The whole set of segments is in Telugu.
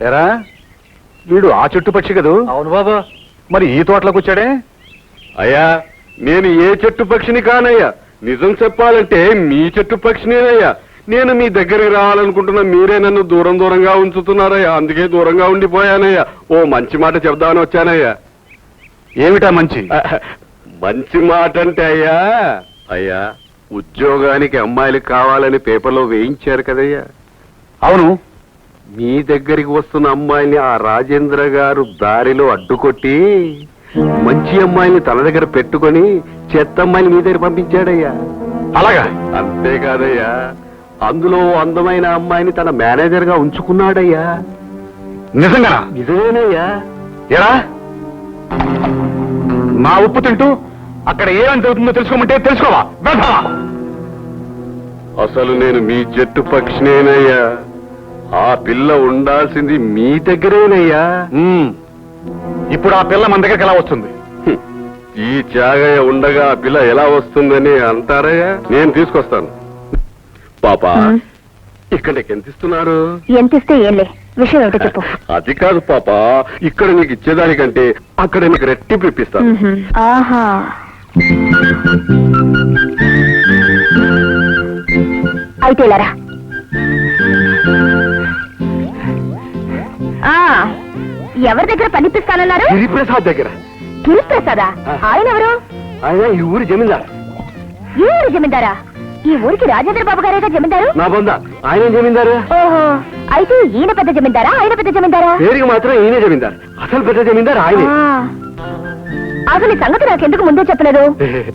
ఎరా? వీడు ఆ చెట్టు పక్షి కదూ? అవును బాబు. మరి ఈ తోటలోకి వచ్చాడే? అయ్యా నేను ఏ చెట్టు పక్షిని కానయ్యా. నిజం చెప్పాలంటే మీ చెట్టు పక్షినేనయ్యా. నేను మీ దగ్గరికి రావాలనుకుంటున్నా మీరే నన్ను దూరం దూరంగా ఉంచుతున్నారయ్యా. అందుకే దూరంగా ఉండిపోయానయ్యా. ఓ మంచి మాట చెప్దామని వచ్చానయ్యా. ఏమిటా మంచి? మంచి మాట అంటే అయ్యా. అయ్యా ఉద్యోగానికి అమ్మాయిలు కావాలని పేపర్లో వేయించారు కదయ్యా. అవును. మీ దగ్గరికి వస్తున్న అమ్మాయిని ఆ రాజేంద్ర గారు దారిలో అడ్డుకొట్టి మంచి అమ్మాయిని తన దగ్గర పెట్టుకొని చెత్త అమ్మాయిని మీ దగ్గర పంపించాడయ్యా. అలాగా? అంతేకాదయ్యా అందులో అందమైన అమ్మాయిని తన మేనేజర్గా ఉంచుకున్నాడయ్యా. నిజంగానా? నిజమేనయ్యా. ఎరా నా ఉప్పు తింటూ అక్కడ ఏమని జరుగుతుందో తెలుసుకోమంటే తెలుసుకోవా? అసలు నేను మీ జట్టు పక్షినేనయ్యా. ఆ పిల్ల ఉండాల్సింది మీ దగ్గరేనయ్యా. ఇప్పుడు ఆ పిల్ల మన దగ్గరికి ఎలా వస్తుంది. ఈ త్యాగయ్య ఉండగా ఆ పిల్ల ఎలా వస్తుందని అంటారయ్యా? నేను తీసుకొస్తాను. పాపా. ఇక్కడ నీకు ఎంత ఇస్తున్నారు? ఎంత ఇస్తే ఏంలే విషయం ఏమిటో చెప్పు. అది కాదు పాప ఇక్కడ నీకు ఇచ్చేదానికంటే అక్కడ నీకు రెట్టింపు ఇప్పిస్తాను. ఆహా. అయితే ఎవరి దగ్గర పనిపిస్తానన్నారు? గిరిప్రసాద్ దగ్గర. గిరిప్రసాదా? ఆయన ఎవరు? ఆయన ఈ ఊరి జమీందార్. ఈ ఊరి జమీందారా? ఈ ఊరికి రాజేంద్ర బాబు గారేగా జమీందారు? నా బొంద. ఆయన జమీందారు? ఓహో అయితే ఈయన పెద్ద జమీందారా? ఆయన పెద్ద జమీందారా? పేరుకి మాత్రం ఈయనే జమీందార్. అసలు పెద్ద జమీందార్ ఆయనే. అసలు ఈ సంగతి నాకెందుకు ముందే చెప్పలేదు?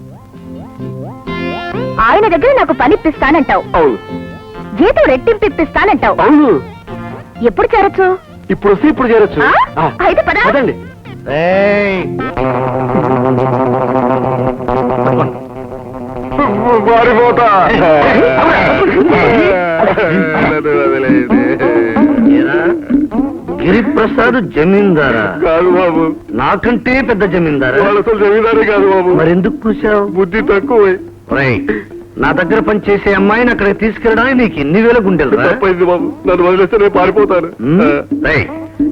ఆయన దగ్గర నాకు పని ఇప్పిస్తానంటావు జీతం రెట్టింపు ఇప్పిస్తానంటావు. ఎప్పుడు చేరొచ్చు? ఇప్పుడు వస్తే ఇప్పుడు చేరొచ్చు. ఆ? ఆ, అయితే పద. పదండి. మారిపోతా గిరిప్రసాద్ జమీందారా? కాదు బాబు. నాకంటే పెద్ద జమీందారా? వాళ్ళు అసలు జమీందారే కాదు బాబు. మరెందుకు కూర్చావు బుద్ధి తక్కువ. నా దగ్గర పనిచేసే అమ్మాయిని అక్కడికి తీసుకెళ్ళడానికి నీకు ఎన్ని వేల గుండెలు తప్పైంది బాబు. నన్ను వదిలేస్తే నేను పారిపోతాను.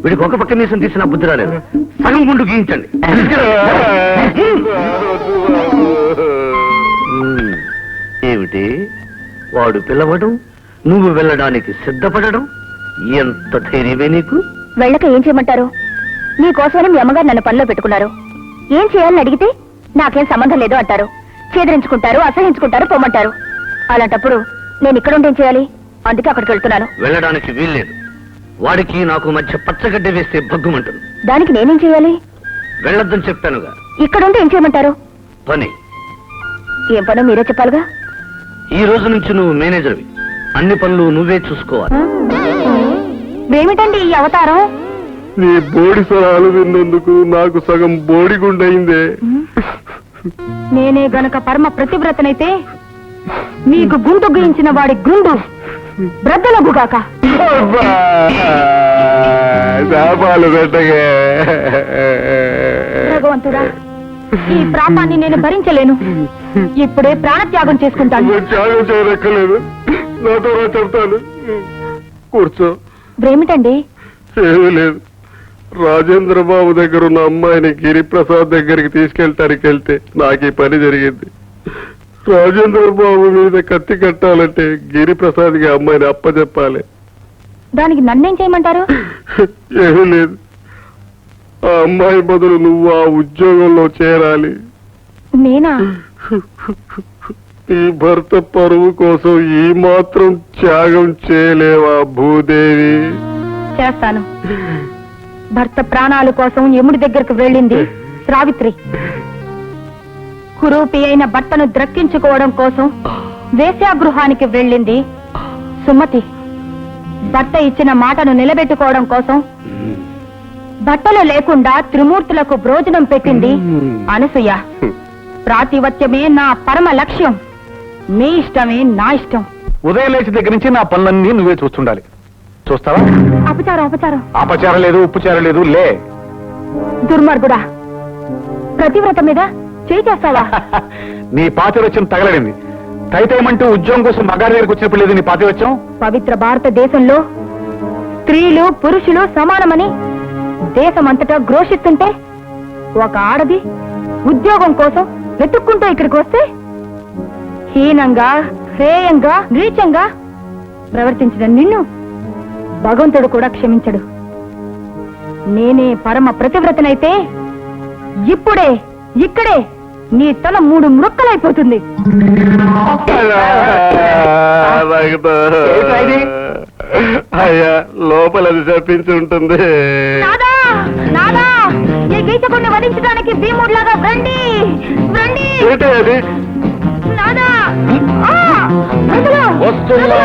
వీడికి ఒక పక్క మీసం తీసిన బుద్ధి రాలేదు. సగం గుండు గీయించండి. ఏమిటి? వాడు పిలవడం నువ్వు వెళ్ళడానికి సిద్ధపడడం ఎంత ధైర్యమే నీకు? వెళ్ళక ఏం చేయమంటారు? నీకోసమని మీ అమ్మగారు నన్ను పనిలో పెట్టుకున్నారు. ఏం చేయాలని అడిగితే నాకేం సంబంధం లేదు అంటారు. చేదరించుకుంటారు అసహించుకుంటారు పొమ్మంటారు. అలాంటప్పుడు నేను ఇక్కడ ఉండి చేయాలి? అందుకే అక్కడికి వెళ్తున్నాను. వెళ్ళడానికి వీల్లేదు. వాడికి నాకు మధ్య పచ్చగడ్డ వేస్తే భగ్గుమంటుంది. దానికి నేనేం చేయాలి? వెళ్ళొద్దని చెప్పానుగా. ఇక్కడ ఉండి ఏం చేయమంటారు? పని. ఏం పనో మీరే చెప్పాలిగా? ఈ రోజు నుంచి నువ్వు మేనేజర్వి. అన్ని పనులు నువ్వే చూసుకోవాలి. ఏమిటండి ఈ అవతారం? నీ బోడి స్వరాలు విన్నందుకు నాకు సగం బోడి గుండయిందే నేనే గనక పరమ ప్రతివ్రతనైతే మీకు గుండు గీయించిన వాడి గుండు బ్రద్దలగుగాక భగవంతుడా ఈ ప్రాపాన్ని నేను భరించలేను. ఇప్పుడే ప్రాణత్యాగం చేసుకుంటాను. త్యాగం చేయనక్కర్లేదు. నాతో రా చెప్తాను. కూర్చో. ఏమిటండి ఏమీ లేదు. రాజేంద్ర బాబు దగ్గర ఉన్న అమ్మాయిని గిరిప్రసాద్ దగ్గరికి తీసుకెళ్ళటానికి వెళ్తే నాకు ఈ పని జరిగింది. రాజేంద్ర బాబు మీద కత్తి కట్టాలంటే గిరిప్రసాద్కి ఆ అమ్మాయిని అప్పచెప్పాలి దానికి నన్నేం చేయమంటారు? ఏమీ లేదు. ఆ అమ్మాయి బదులు నువ్వు ఆ ఉద్యోగంలో చేరాలి. నేనా? ఈ భర్త పరువు కోసం ఈ మాత్రం త్యాగం చేయలేవా భూదేవి? చేస్తాను. భర్త ప్రాణాల కోసం యముడి దగ్గరకు వెళ్ళింది సావిత్రి. కురూపి అయిన భర్తను ద్రక్కించుకోవడం కోసం వేశ్యాగృహానికి వెళ్ళింది సుమతి. భర్త ఇచ్చిన మాటను నిలబెట్టుకోవడం కోసం బట్టలు లేకుండా త్రిమూర్తులకు భోజనం పెట్టింది అనసూయ. ప్రాతివత్యమే నా పరమ లక్ష్యం. మీ ఇష్టమే నా ఇష్టం. ఉదయం లేచి దగ్గర నుంచి నా పనులన్నీ నువ్వే చూస్తుండాలి. చూస్తావా? అపచారం అపచారం. అపచారం లేదు ఉప్పుచారం లేదు లే. దుర్మార్గుడా ప్రతివ్రత మీద చేయి చేస్తావా? నీ పాతివచ్యం తగలడింది. తైతేమంటూ ఉద్యోగం కోసం మగారి దగ్గరికి వచ్చినప్పుడు లేదు నీ పాతివచ్యం పవిత్ర భారతదేశంలో స్త్రీలు పురుషులు సమానమని దేశమంతటా ఘోషిస్తుంటే ఒక ఆడది ఉద్యోగం కోసం వెతుక్కుంటూ ఇక్కడికి వస్తే హీనంగా హేయంగా నీచంగా ప్రవర్తించిన నిన్ను భగవంతుడు కూడా క్షమించడు నేనే పరమ ప్రతివ్రతనైతే ఇప్పుడే ఇక్కడే నీ తల మూడు మృక్కలైపోతుంది అయ్యా లోపల అది చెప్పించి ఉంటుంది నాదా నాదా ఈ గీతకుడిని వధించడానికి భీముడిలాగా రండి రండి ఏంటి అది నాదా ఆ! వదలు! వస్తున్నా.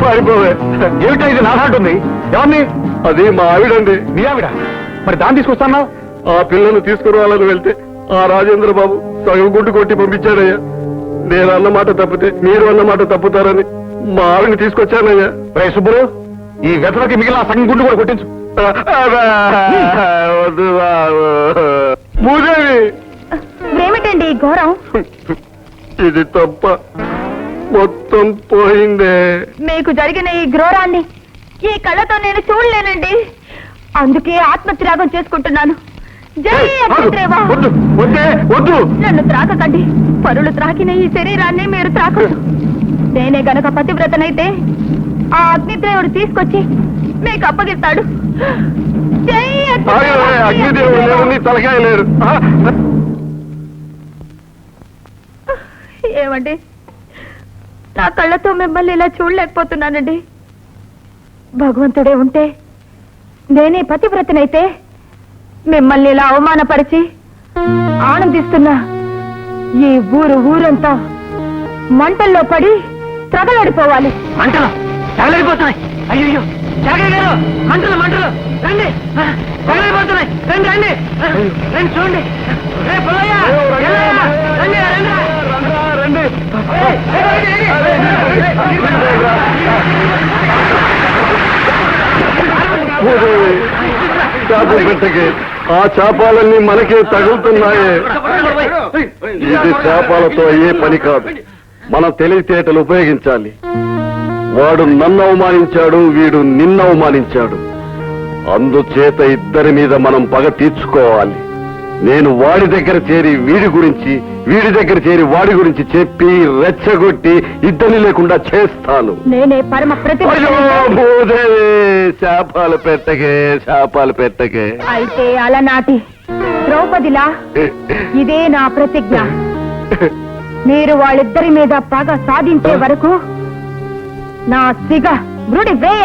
పారిపోవే ఏమిటో ఇది నాదంటుంది ఎవరిని అది మా ఆవిడండి మీ ఆవిడ మరి దాన్ని తీసుకొస్తానా ఆ పిల్లలు తీసుకురావాలని వెళ్తే ఆ రాజేంద్ర బాబు సగం గుడ్డు కొట్టి పంపించాడయ్యా నేను అన్నమాట తప్పితే మీరు అన్నమాట తప్పుతారని మా ఆవిడని తీసుకొచ్చానయ్యా రే సుబ్బులు ఈ వెతలకి మిగిలిన సగం గుండు కూడా కొట్టించు వద్దు బాబు భూదేవి ఏమిటండి ఈ ఘోరం. ఇది తప్ప మొత్తం పోయిందే. మీకు జరిగిన ఈ ఘోరాన్ని ఈ కళ్ళతో నేను చూడలేనండి. అందుకే ఆత్మత్యాగం చేసుకుంటున్నాను. జై అగ్నిదేవా! వద్దు వద్దే వద్దు. నన్ను త్రాకకండి. పరులు త్రాకిన ఈ శరీరాన్ని మీరు త్రాకదు నేనే గనక పతివ్రతనైతే ఆ అగ్నిదేవుడు తీసుకొచ్చి మీకు అప్పగిస్తాడు. జై అగ్నిదేవుడు లేరు నీ తలకాయ లేరు. ఆ, ఏమండి? నా కళ్ళతో మిమ్మల్ని ఇలా చూడలేకపోతున్నానండి. భగవంతుడే ఉంటే నేనే పతివ్రతనైతే మిమ్మల్ని ఇలా అవమానపరిచి ఆనందిస్తున్నా ఈ ఊరు ఊరంతా మంటల్లో పడి త్రగలడిపోవాలి మంటలు? తగలడిపోతున్నాయి. అయ్యో జాగ్రత్త గారు మంటలు మంటలు. రండి. తగలడిపోతున్నాయి. రండి రండి. రండి చూడండి. రండి రండి రండి ఏయ్, రండి, రండి, భూదేవి చేప పెట్టకి ఆ చేపాలన్నీ మనకే తగులుతున్నాయే. ఇది చేపాలతో అయ్యే పని కాదు. మన తెలివితేటలు ఉపయోగించాలి. వాడు నన్ను అవమానించాడు వీడు నిన్ను అవమానించాడు. అందుచేత ఇద్దరి మీద మనం పగ తీర్చుకోవాలి. నేను వాడి దగ్గర చేరి వీడి గురించి వీడి దగ్గర చేరి వాడి గురించి చెప్పి రెచ్చగొట్టి ఇద్దరిని లేకుండా చేస్తాను. నేనే పరమ భూదేవి శాపాలు పెట్టకే శాపాలు పెట్టకే. అయితే అలనాటి ద్రౌపదిలా ఇదే నా ప్రతిజ్ఞ. మీరు వాళ్ళిద్దరి మీద పగ సాధించే వరకు నా సిగ మృడి వేయ